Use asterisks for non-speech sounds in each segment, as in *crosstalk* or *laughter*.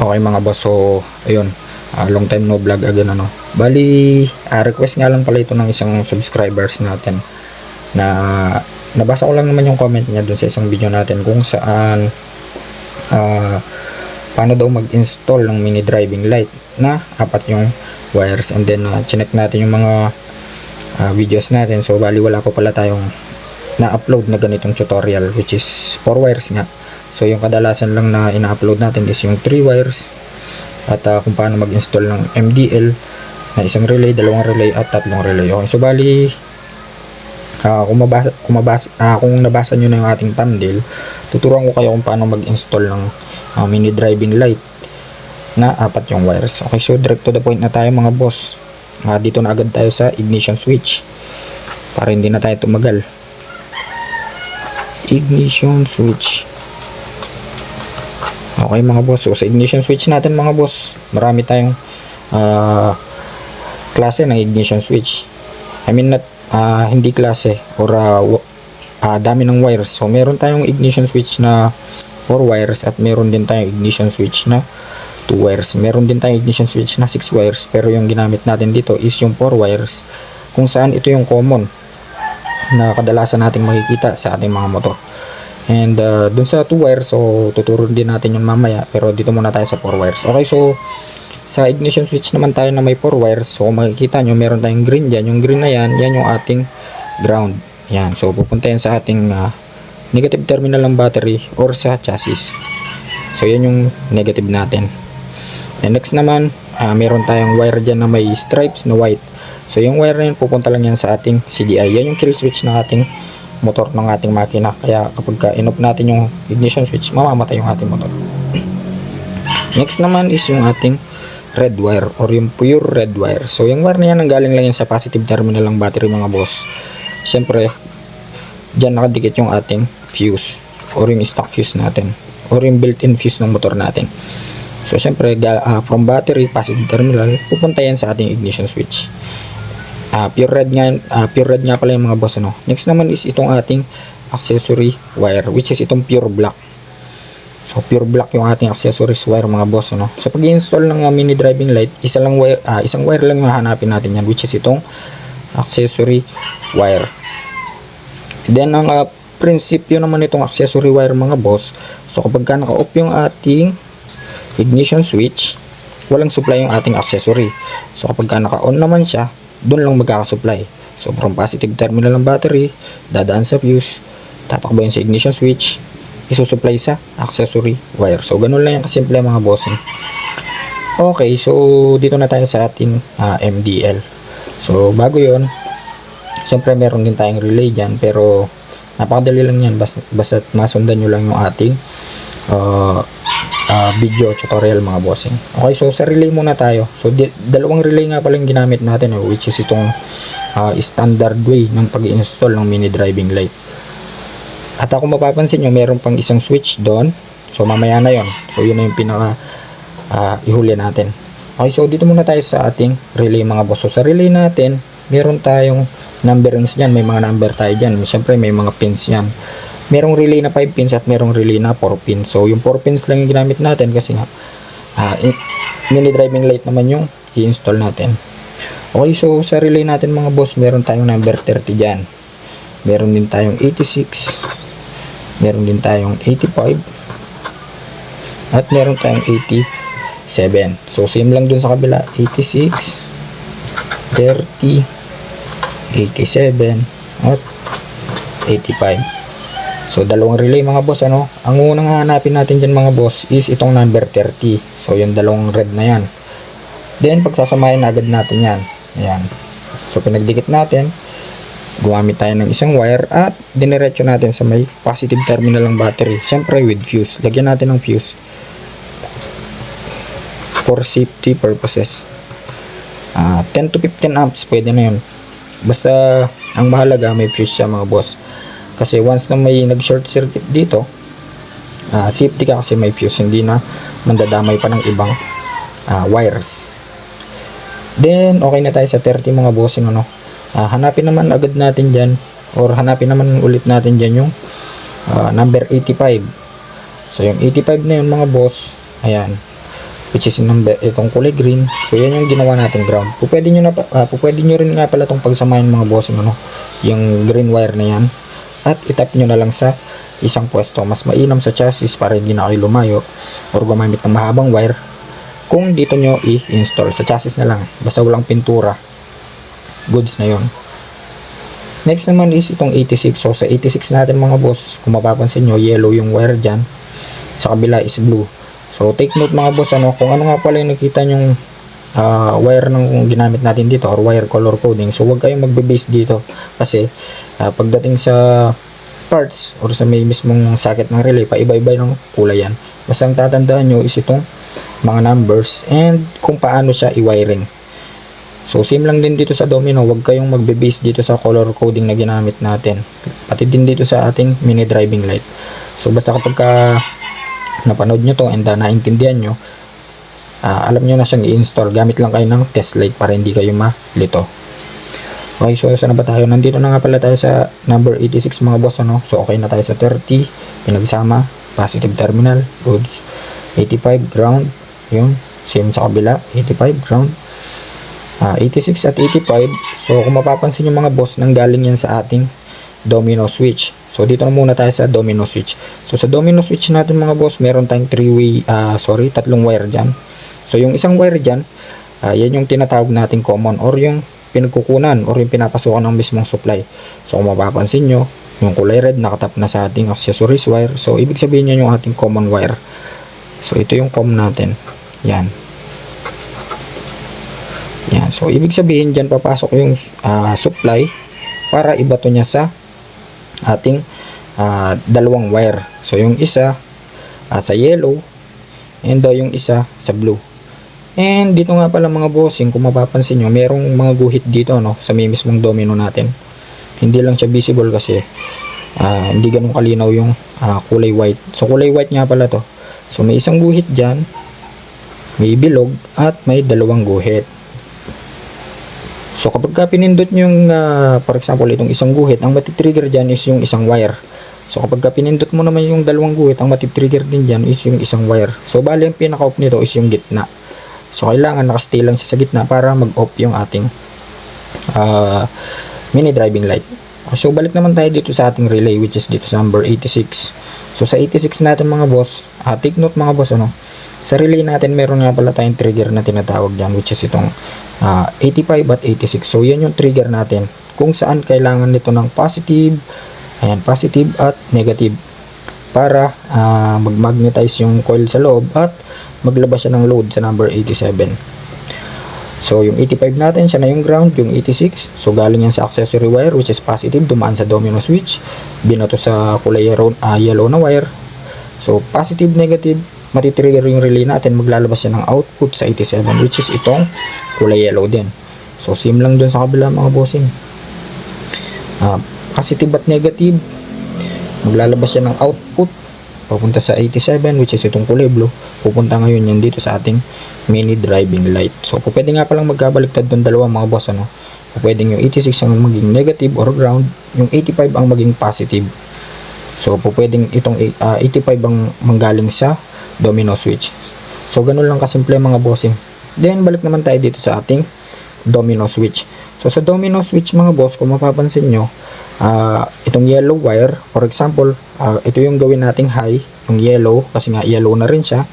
Okay mga boss, so ayun, ah, long time no vlog again ano. Bali, ah, request nga lang pala ito ng isang subscribers natin na nabasa ko lang naman yung comment niya dun sa isang video natin kung saan ah, paano daw mag-install ng mini driving light na apat yung wires. And then uh, chinek natin yung mga ah, videos natin. So bali wala ko pala tayong na-upload na ganitong tutorial which is 4 wires nga so yung kadalasan lang na ina-upload natin is yung 3 wires at ah, kung paano mag-install ng MDL na isang relay, dalawang relay at tatlong relay okay so bali Ah, kung mabasa kung mabasa ah, kung nabasa niyo na yung ating thumbnail, tuturuan ko kayo kung paano mag-install ng ah, mini driving light na apat yung wires. Okay, so direct to the point na tayo mga boss. Ah, dito na agad tayo sa ignition switch para hindi na tayo tumagal. Ignition switch. Okay mga boss, so sa ignition switch natin mga boss, marami tayong ah, klase ng ignition switch. I mean not ah, hindi klase or wa- ah, dami ng wires. So meron tayong ignition switch na 4 wires at meron din tayong ignition switch na 2 wires. Meron din tayong ignition switch na 6 wires pero yung ginamit natin dito is yung 4 wires kung saan ito yung common na kadalasan nating makikita sa ating mga motor. And uh, dun sa 2 wires, so tuturo din natin yun mamaya pero dito muna tayo sa 4 wires. Okay, so sa ignition switch naman tayo na may 4 wires. So makikita nyo, meron tayong green dyan. Yung green na yan, yan yung ating ground. Yan. So pupunta yan sa ating ah, negative terminal ng battery or sa chassis. So yan yung negative natin. And next naman, ah, meron tayong wire dyan na may stripes na white. So yung wire na yun, pupunta lang yan sa ating CDI. Yan yung kill switch ng ating motor ng ating makina. Kaya kapag ka natin yung ignition switch, mamamatay yung ating motor. *clears throat* Next naman is yung ating red wire or yung pure red wire. So yung wire na yan nanggaling lang yan sa positive terminal ng battery mga boss. Siyempre, dyan nakadikit yung ating fuse or yung stock fuse natin or yung built-in fuse ng motor natin. So siyempre, ga- ah, from battery, positive terminal, pupunta yan sa ating ignition switch. Ah, pure red nga, ah, pure red nga pala yung mga boss ano. Next naman is itong ating accessory wire which is itong pure black. So pure black yung ating accessories wire mga boss ano. So pag install ng uh, mini driving light, isa lang wire ah, isang wire lang yung hahanapin natin yan which is itong accessory wire. Then ang uh, prinsipyo naman itong accessory wire mga boss, so kapag ka naka-off yung ating ignition switch, walang supply yung ating accessory. So kapag ka naka-on naman siya, doon lang magkakasupply. So from positive terminal ng battery, dadaan sa fuse, tatakbo yun sa ignition switch, isusupply sa accessory wire. So ganun lang yung kasimple mga bossing. Okay, so dito na tayo sa ating ah, MDL. So bago yon Siyempre meron din tayong relay dyan pero napakadali lang yan basta, basta masundan nyo lang yung ating uh, uh, video tutorial mga bossing. Okay, so sa relay muna tayo. So dalawang relay nga pala yung ginamit natin eh, which is itong uh, standard way ng pag-install ng mini driving light. At ako mapapansin nyo, meron pang isang switch doon. So mamaya na yon So yun na yung pinaka uh, ihuli natin. Okay, so dito muna tayo sa ating relay mga boss. So sa relay natin, meron tayong numberings dyan. May mga number tayo dyan. Siyempre may mga pins yan. Merong relay na 5 pins at merong relay na 4 pins. So yung 4 pins lang yung ginamit natin kasi nga in- mini driving light naman yung i-install natin. Okay, so sa relay natin mga boss, meron tayong number 30 dyan. Meron din tayong 86. Meron din tayong 85. At meron tayong 87. So, same lang dun sa kabila. 86, 30, 87, at 85. So, dalawang relay mga boss, ano? Ang unang hanapin natin dyan mga boss is itong number 30. So, yung dalawang red na yan. Then, pagsasamahin agad natin yan. Ayan. So, pinagdikit natin. Gumamit tayo ng isang wire at diniretso natin sa may positive terminal ng battery. Siyempre with fuse. Lagyan natin ng fuse for safety purposes. Ah, 10 to 15 amps pwede na yun. Basta ang mahalaga may fuse siya mga boss. Kasi once na may nag short circuit dito, ah, safety ka kasi may fuse hindi na mandadamay pa ng ibang ah, wires. Then okay na tayo sa 30 mga bossing ano. Ah, hanapin naman agad natin diyan or hanapin naman ulit natin diyan yung ah, number 85. So yung 85 na yun mga boss, ayan. which is yung, itong kulay green. So, yan yung ginawa natin ground. Po, pwede nyo, na, pa- ah, po, pwede nyo rin nga pala itong pagsamahin mga bossing, ano, yung green wire na yan. At itap nyo na lang sa isang pwesto. Mas mainam sa chassis para hindi na kayo lumayo or gumamit ng mahabang wire kung dito nyo i-install. Sa chassis na lang. Basta walang pintura. Goods na yon Next naman is itong 86. So sa 86 natin mga boss, kung mapapansin nyo, yellow yung wire dyan. Sa kabila is blue. So take note mga boss, ano, kung ano nga pala yung nakita nyong ah, wire ng ginamit natin dito or wire color coding. So huwag kayong magbe-base dito kasi ah, pagdating sa parts or sa may mismong socket ng relay, paiba-iba ng kulay yan. Basta ang tatandaan nyo is itong mga numbers and kung paano siya i-wiring. So, same lang din dito sa domino. Huwag kayong magbe-base dito sa color coding na ginamit natin. Pati din dito sa ating mini driving light. So, basta kapag ka napanood nyo to and uh, naintindihan nyo, ah, alam nyo na siyang i-install. Gamit lang kayo ng test light para hindi kayo malito. Okay, so saan na ba tayo? Nandito na nga pala tayo sa number 86 mga boss. Ano? So, okay na tayo sa 30. Pinagsama. Positive terminal. Goods. 85 ground. Yun. Same sa kabila. 85 ground. Ah, 86 at 85. So, kung mapapansin yung mga boss, nanggaling yan sa ating domino switch. So, dito na muna tayo sa domino switch. So, sa domino switch natin mga boss, meron tayong three-way, ah, sorry, tatlong wire dyan. So, yung isang wire dyan, ah, yan yung tinatawag nating common or yung pinagkukunan or yung pinapasukan ng mismong supply. So, kung mapapansin nyo, yung kulay red nakatap na sa ating accessories wire. So, ibig sabihin yan yung ating common wire. So, ito yung com natin. Yan. Yan. So, ibig sabihin dyan papasok yung ah, supply para ibato niya sa ating ah, dalawang wire. So, yung isa ah, sa yellow and uh, yung isa sa blue. And dito nga pala mga bossing, kung mapapansin nyo, merong mga guhit dito no, sa may mismong domino natin. Hindi lang siya visible kasi ah, hindi ganun kalinaw yung ah, kulay white. So, kulay white nga pala to. So, may isang guhit dyan, may bilog, at may dalawang guhit. So kapag ka pinindot nyo yung, ah, for example, itong isang guhit, ang matitrigger dyan is yung isang wire. So kapag ka pinindot mo naman yung dalawang guhit, ang matitrigger din dyan is yung isang wire. So bali ang pinaka-off nito is yung gitna. So kailangan nakastay lang siya sa gitna para mag-off yung ating ah, mini driving light. So balik naman tayo dito sa ating relay which is dito sa number 86. So sa 86 natin mga boss, ah, take note mga boss ano, sa relay natin meron nga pala tayong trigger na tinatawag dyan which is itong ah, 85 at 86. So yan yung trigger natin kung saan kailangan nito ng positive, ayan, positive at negative para ah, mag-magnetize yung coil sa loob at maglabas siya ng load sa number 87. So, yung 85 natin, siya na yung ground, yung 86. So, galing yan sa accessory wire, which is positive, dumaan sa domino switch. Binato sa kulay yellow, ah, yellow na wire. So, positive, negative, matitrigger yung relay natin, maglalabas siya ng output sa 87, which is itong kulay yellow din. So, same lang dun sa kabila mga bossing. Ah, positive at negative, maglalabas siya ng output papunta sa 87 which is itong kulay blue pupunta ngayon yan dito sa ating mini driving light. So pwede nga palang magkabaliktad doon dalawa mga boss ano pwedeng yung 86 ang maging negative or ground yung 85 ang maging positive. So pwedeng itong ah, 85 ang manggaling sa domino switch. So ganun lang kasimple mga bossing. Then balik naman tayo dito sa ating domino switch. So sa domino switch mga boss kung mapapansin nyo ah, itong yellow wire for example ah, ito yung gawin nating high yung yellow kasi nga yellow na rin siya.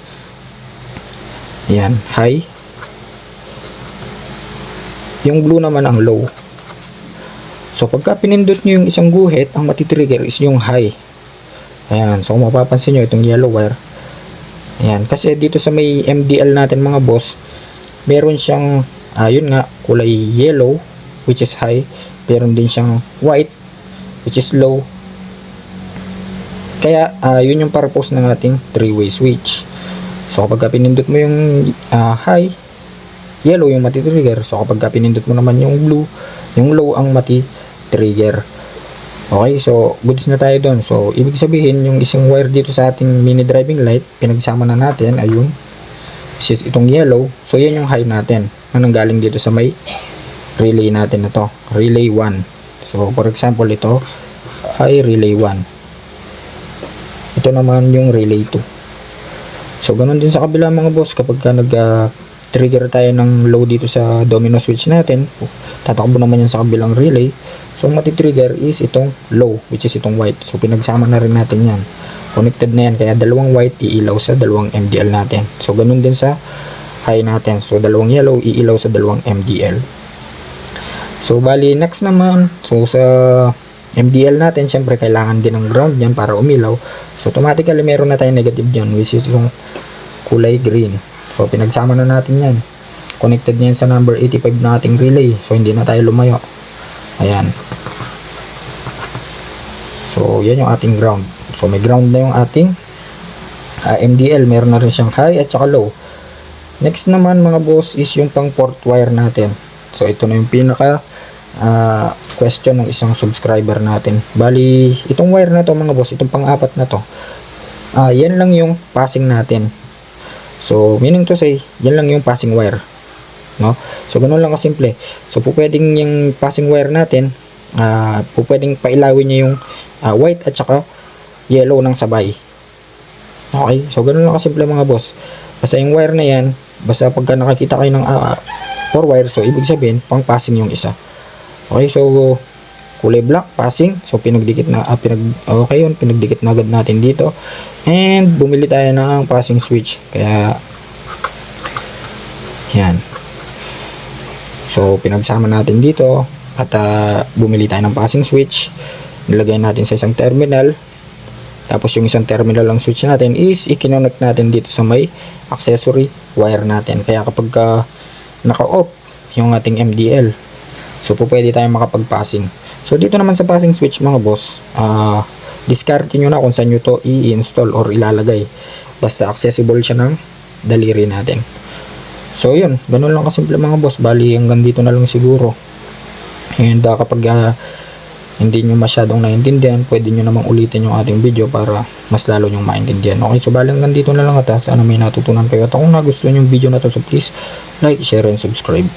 Yan high. Yung blue naman ang low. So pagka pinindot nyo yung isang guhit ang matitrigger is yung high. Ayan so mapapansin nyo itong yellow wire. Ayan kasi dito sa may MDL natin mga boss meron siyang ayun nga kulay yellow which is high. Meron din siyang white which is low. Kaya ah, yun yung purpose ng ating three-way switch. So kapag ka pinindot mo yung ah, high yellow yung mati-trigger. So kapag ka pinindot mo naman yung blue yung low ang mati-trigger. Okay so goods na tayo doon so ibig sabihin yung isang wire dito sa ating mini driving light pinagsama na natin ayun which is itong yellow. So yan yung high natin na nanggaling dito sa may relay natin na to. Relay 1 so for example ito ay relay 1 ito naman yung relay 2 So, ganun din sa kabila mga boss, kapag ka nag ah, trigger tayo ng low dito sa domino switch natin, tatakbo naman yan sa kabilang relay. So, ang matitrigger is itong low, which is itong white. So, pinagsama na rin natin yan. Connected na yan, kaya dalawang white iilaw sa dalawang MDL natin. So, ganun din sa high natin. So, dalawang yellow iilaw sa dalawang MDL. So, bali, next naman, so sa MDL natin, syempre, kailangan din ng ground yan para umilaw. So, automatically, meron na tayong negative dyan, which is yung kulay green. So, pinagsama na natin yan. Connected na yan sa number 85 na ating relay. So, hindi na tayo lumayo. Ayan. So, yan yung ating ground. So, may ground na yung ating ah, MDL. Meron na rin siyang high at saka low. Next naman mga boss is yung pang port wire natin. So, ito na yung pinaka ah, question ng isang subscriber natin. Bali, itong wire na to mga boss, itong pang-apat na to. Ah, yan lang yung passing natin. So, meaning to say, yan lang yung passing wire. No? So, ganun lang kasimple. So, po pwedeng yung passing wire natin, ah, po pwedeng pailawin niya yung ah, white at saka yellow ng sabay. Okay? So, ganun lang kasimple mga boss. Basta yung wire na yan, basta pagka nakakita kayo ng ah, four wire, so ibig sabihin, pang passing yung isa. Okay, so kulay black, passing. So, pinagdikit na, ah, pinag, okay yun, pinagdikit na agad natin dito. And, bumili tayo ng passing switch. Kaya, yan. So, pinagsama natin dito at ah, bumili tayo ng passing switch. Nilagay natin sa isang terminal. Tapos yung isang terminal lang switch natin is i-connect natin dito sa may accessory wire natin. Kaya kapag ah, naka-off yung ating MDL, so pwede tayong makapag-passing. So dito naman sa passing switch mga boss, ah discard nyo na kung saan nyo to i-install or ilalagay. Basta accessible siya ng daliri natin. So yun, ganun lang kasimple mga boss. Bali hanggang dito na lang siguro. And ah, kapag ah, hindi nyo masyadong naintindihan, pwede nyo namang ulitin yung ating video para mas lalo nyong maintindihan. Okay, so bali hanggang dito na lang at sana may natutunan kayo. At kung nagustuhan yung video na to, so please like, share, and subscribe.